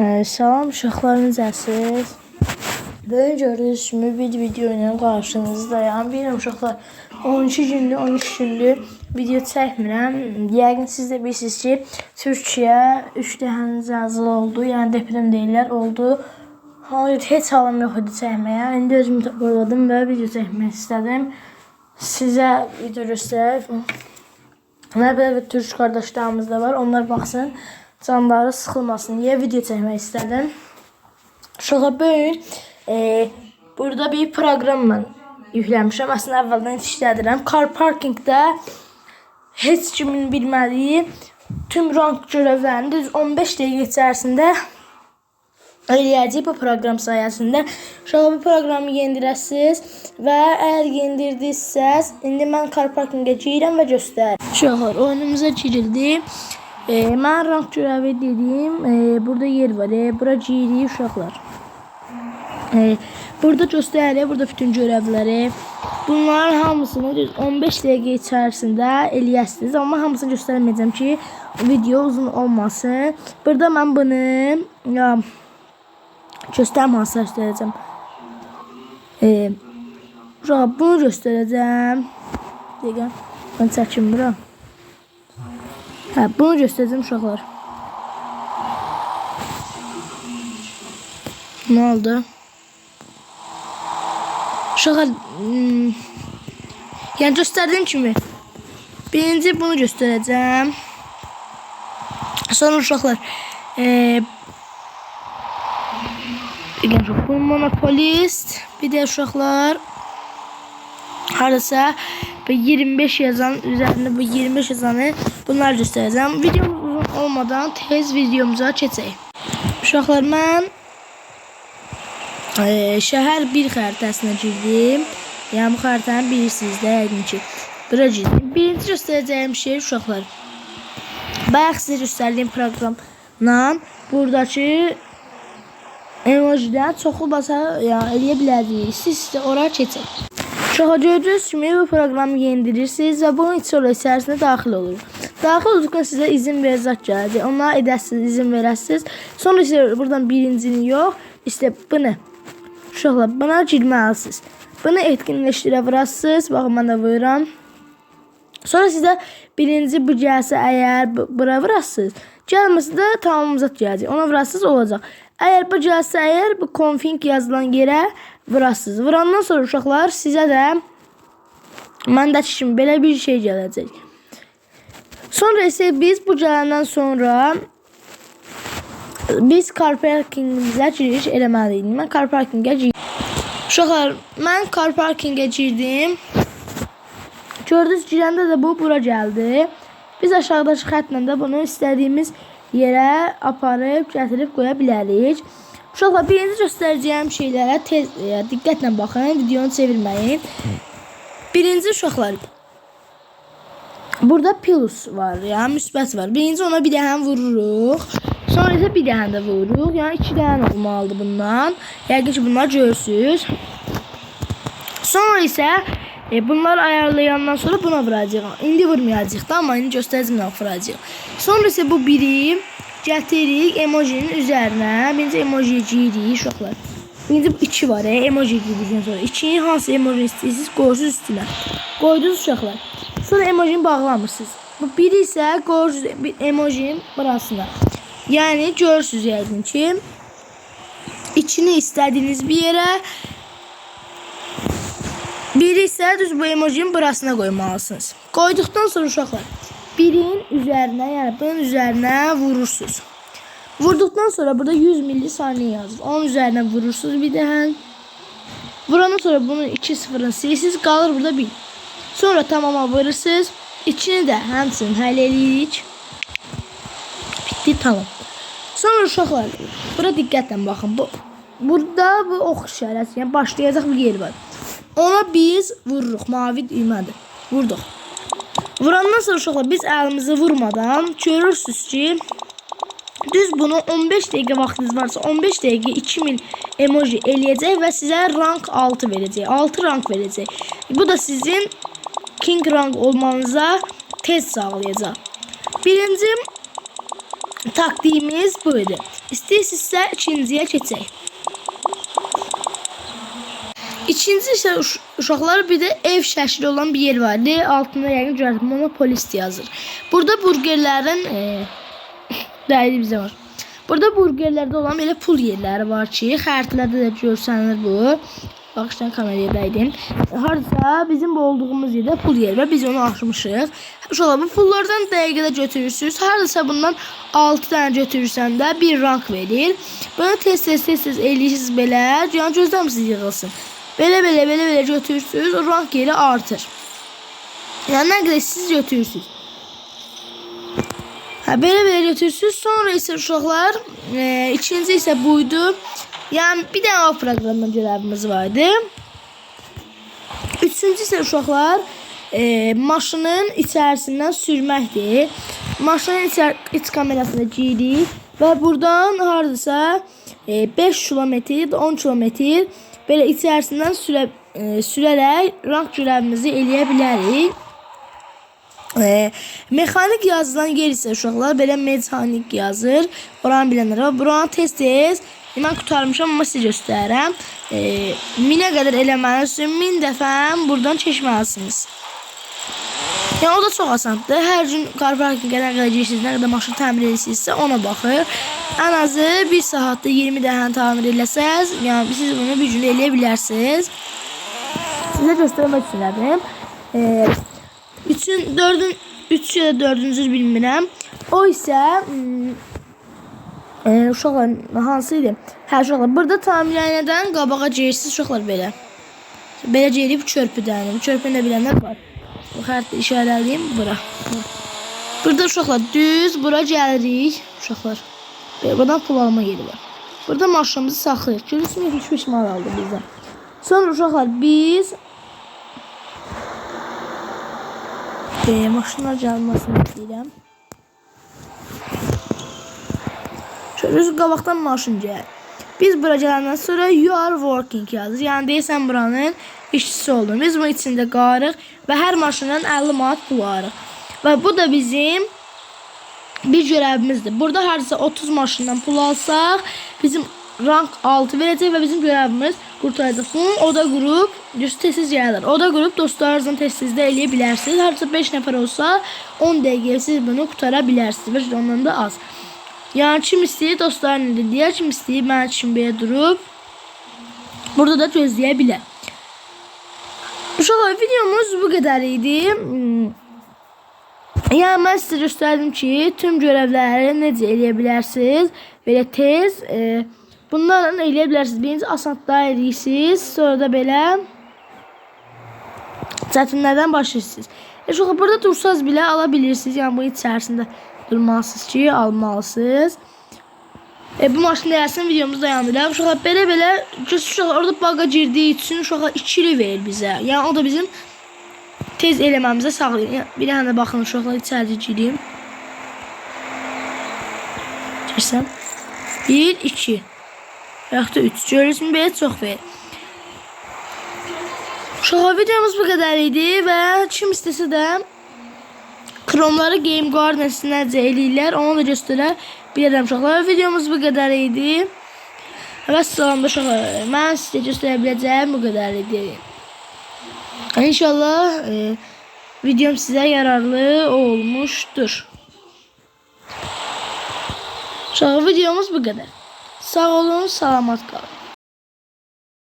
Ee, salam uşaqlar necəsiz? Böyle gördüğünüz kimi bir video ilə qarşınızdayım. Bilirəm uşaqlar 12 gündür, 13 gündür video çəkmirəm. Yəqin siz də bilirsiniz ki, Türkiyə 3 dəhənin zəlzələ oldu. Yəni deprem deyirlər, oldu. Hayır, heç halım yox idi çəkməyə. İndi özümü toparladım və video çəkmək istədim. Sizə video göstərib. Və belə türk qardaşlarımız da var. Onlar baxsın, canları sıxılmasın deyə video çəkmək istədim. Uşaqlar bugün e, burada bir proqram mən yükləmişəm. Əslində əvvəldən işlədirəm. Car parkingdə heç kimin bilmədiyi tüm rank görevlərini düz 15 dəqiqə içərisində eləyəcək bu proqram sayəsində. Uşaqlar bu proqramı yendirəsiniz və əgər yendirdinizsə, indi mən car parkingə girirəm və göstərirəm. Uşaqlar oyunumuza girildi. E, mən rank görevi dedim. E, burada yer var. E, bura giririk uşaqlar. E, burada göstərir, burada bütün görevləri. Bunların hamısını düz 15 dəqiqə içərisində eləyəsiniz. Amma hamısını göstərməyəcəm ki, video uzun olmasın. Burada mən bunu ya göstərim hansı göstərəcəm. E, bura bunu göstərəcəm. Dəqiqə. Mən çəkim bura. Hə, bunu göstərəcəm uşaqlar. Nə oldu? Uşaqlar hmm, yəni göstərdiyim kimi birinci bunu göstərəcəm. Sonra uşaqlar eee bu monopolist, bir də uşaqlar hardasa bu 25 yazan üzərində bu 25 yazanı bunlar göstərəcəm. Video uzun olmadan tez videomuza keçək. Uşaqlar mən e, şəhər 1 xəritəsinə girdim. Yəni bu xəritəni bilirsiniz də yəqin ki. Bura girdim. Birinci göstərəcəyim şey uşaqlar. Bayaq sizə göstərdiyim proqramla buradakı emojidən çoxlu basa ya eləyə bilərsiniz. Siz də ora keçin. Gördüyünüz kimi bu proqramı yendirirsiniz və bunun içi içərisinə daxil olur. Daxil olduqda sizə izin verəcək gələcək. Ona edəsiniz, izin verəsiniz. Sonra isə buradan birincini yox, işte bunu. Uşaqlar buna girməlisiniz. Bunu etkinləşdirə vurasınız. Baxın mən də vururam. Sonra sizə birinci bu gəlsə əgər bu- bura vurasınız. Gəlməsə də tamamımızat gələcək. Ona vurasınız olacaq. Əgər bu gəlsə əgər bu config yazılan yerə vurasınız. Vurandan sonra uşaqlar sizə də məndəki kimi belə bir şey gələcək. Sonra isə biz bu gələndən sonra biz car parkingimizə giriş eləməliyik. Mən car parkingə girdim. Uşaqlar, mən car parkingə girdim. Gördünüz girəndə də bu bura gəldi. Biz aşağıdakı xəttlə də bunu istədiyimiz yerə aparıb gətirib qoya bilərik. Uşaqlar birinci göstərəcəyim şeylərə tez e, diqqətlə baxın, videonu çevirməyin. Birinci uşaqlar Burada plus var, yəni müsbət var. Birinci ona bir dənə vururuq. Sonra isə bir dənə də vururuq. Yəni iki dənə olmalıdır bundan. Yəqin ki, bunlar görürsüz. Sonra isə e, bunları ayarlayandan sonra buna vuracağıq. İndi vurmayacağıq da, amma indi göstərəcəm vuracağıq. Sonra isə bu biri gətiririk emojinin üzərinə. Birinci emojiyə giyirik uşaqlar. Bu iki var, e, emoji giydikdən sonra. İkini hansı emoji istəyirsiniz, qoyursunuz üstünə. Qoydunuz uşaqlar. Sonra emojini bağlamırsınız. Bu biri isə qoyursunuz emojinin burasına. Yəni görürsünüz yəqin ki, içini istədiyiniz bir yerə biri isə düz bu emojinin burasına qoymalısınız. Qoyduqdan sonra uşaqlar birin üzərinə, yəni bunun üzərinə vurursunuz. Vurduqdan sonra burada 100 millisaniyə yazır. Onun üzərinə vurursunuz bir dəfə. Vurandan sonra bunun 2 sıfırını silsiz qalır burada 1. Sonra tamama vurursunuz. İçini də həmçinin həll eləyirik. Bitdi tamam. Sonra uşaqlar bura diqqətlə baxın. Bu burada bu ox işarəsi, yəni başlayacaq bir yer var. Ona biz vururuq. Mavi düymədir. Vurduq. Vurandan sonra uşaqlar biz əlimizi vurmadan görürsüz ki düz bunu 15 dəqiqə vaxtınız varsa 15 dəqiqə 2000 emoji eləyəcək və sizə rank 6 verəcək. 6 rank verəcək. Bu da sizin king rank olmanıza tez sağlayacaq. Birinci taktiğimiz buydu. İstəyirsinizsə ikinciyə keçək. İkinci isə uş- uşaqlar bir də ev şəkli olan bir yer var. L altında yəqin görürsünüz monopolist yazır. Burada burgerlərin e, dəyəri bizə var. Burada burgerlərdə olan belə pul yerləri var ki, xəritələrdə də görsənir bu. Baxışdan kameraya dəydim. Harasa bizim bu olduğumuz yerdə pul yeri və biz onu açmışıq. Uşaqlar bu pullardan dəqiqədə götürürsüz. Hardasa bundan 6 dənə götürürsən də bir rank verir. Bunu tez-tez tez-tez eləyirsiniz belə. Yəni gözləmisiniz yığılsın. Belə belə belə götürürsüz, o rank yeri artır. Nə qədər siz götürürsüz. Hə, belə belə götürürsüz. Sonra isə uşaqlar, e, ikinci isə buydu. Yəni bir dənə o proqramdan görevimiz vardı. Üçüncü isə uşaqlar, e, maşının içərisindən sürməkdir. Maşının içər iç kamerasına giririk və buradan hardasa e, 5 kilometr, 10 kilometr belə içərisindən sürə, e, rank görevimizi eləyə bilərik. E, mexanik yazılan yer isə uşaqlar belə mexanik yazır. Oranı bilənlər var. Buranı tez-tez mən qutarmışam amma sizə göstərirəm. E, minə qədər eləməlisiniz. Min dəfə buradan keçməlisiniz. Yəni o da çox asandır. Hər gün car parkinqə nə qədər gedirsiniz, nə qədər maşın təmir edirsinizsə ona baxır. Ən azı 1 saatda 20 dənə təmir eləsəz, yəni siz bunu bir gün eləyə bilərsiniz. Sizə göstərmək üçün elədim. E, üçün, dördün, üç ya da dördüncü bilmirəm. O isə hmm, e, uşaqlar hansı idi? Hə uşaqlar burada tamirhanədən qabağa girirsiniz uşaqlar belə. Belə girib çörpüdən. Çörpünü də bilənlər var. Bu xəritə işarəliyim bura. Burada uşaqlar düz bura gəlirik uşaqlar. Buradan pul alma yeri var. Burada maşınımızı saxlayırıq. Görürsünüz 3-5 mal aldı bizdən. Sonra uşaqlar biz e, maşınlar gəlməsini istəyirəm. Şöyle qabaqdan maşın gəlir. Biz bura gələndən sonra you are working yazır. Yəni deyirsən buranın işçisi oldun. Biz bunun içində qarıq və hər maşından 50 manat pul alırıq. Və bu da bizim bir görevimizdir. Burada hardasa 30 maşından pul alsaq, bizim rank 6 verəcək və bizim görevimiz qurtaracaq. Bunun oda qrup tez-tez gəlir. Oda qrup dostlarınızla tez-tez də eləyə bilərsiniz. Hardasa 5 nəfər olsa 10 dəqiqəyə siz bunu qutara bilərsiniz. Və ondan da az. Yəni kim istəyir dostlarını da deyər, kim istəyir mənim üçün belə durub burada da gözləyə bilər. Uşaqlar videomuz bu qədər idi. Hmm. Yəni mən sizə göstərdim ki, tüm görevləri necə eləyə bilərsiniz. Belə tez e, bunlarla eləyə bilərsiniz. Birinci asanlıqda eləyirsiniz, sonra da belə çətinlərdən başlayırsınız. E, uşaqlar burada dursanız belə ala bilirsiniz. Bu içərisində durmalısınız ki, almalısınız. E, bu maşın dəyərsin videomuz dayandıraq. Uşaqlar belə-belə uşaqlar orada baqa girdiyi üçün uşaqlar 2 il verir bizə. Yəni o da bizim tez eləməmizə sağlayır. Bir dənə də baxın uşaqlar içəri girim. Girsəm. 1, 2. Yaxud da 3. Görürsünüz belə çox verir. Uşaqlar videomuz bu qədər idi və kim istəsə də Chrome-ları Game Garden-ə necə eləyirlər, onu da göstərə bilirəm uşaqlar. Videomuz bu qədər idi. Və salam uşaqlar. Mən sizə göstərə biləcəyim bu qədər idi. İnşallah e, videom sizə yararlı olmuşdur. Uşaqlar videomuz bu qədər. Sağ olun, salamat qalın.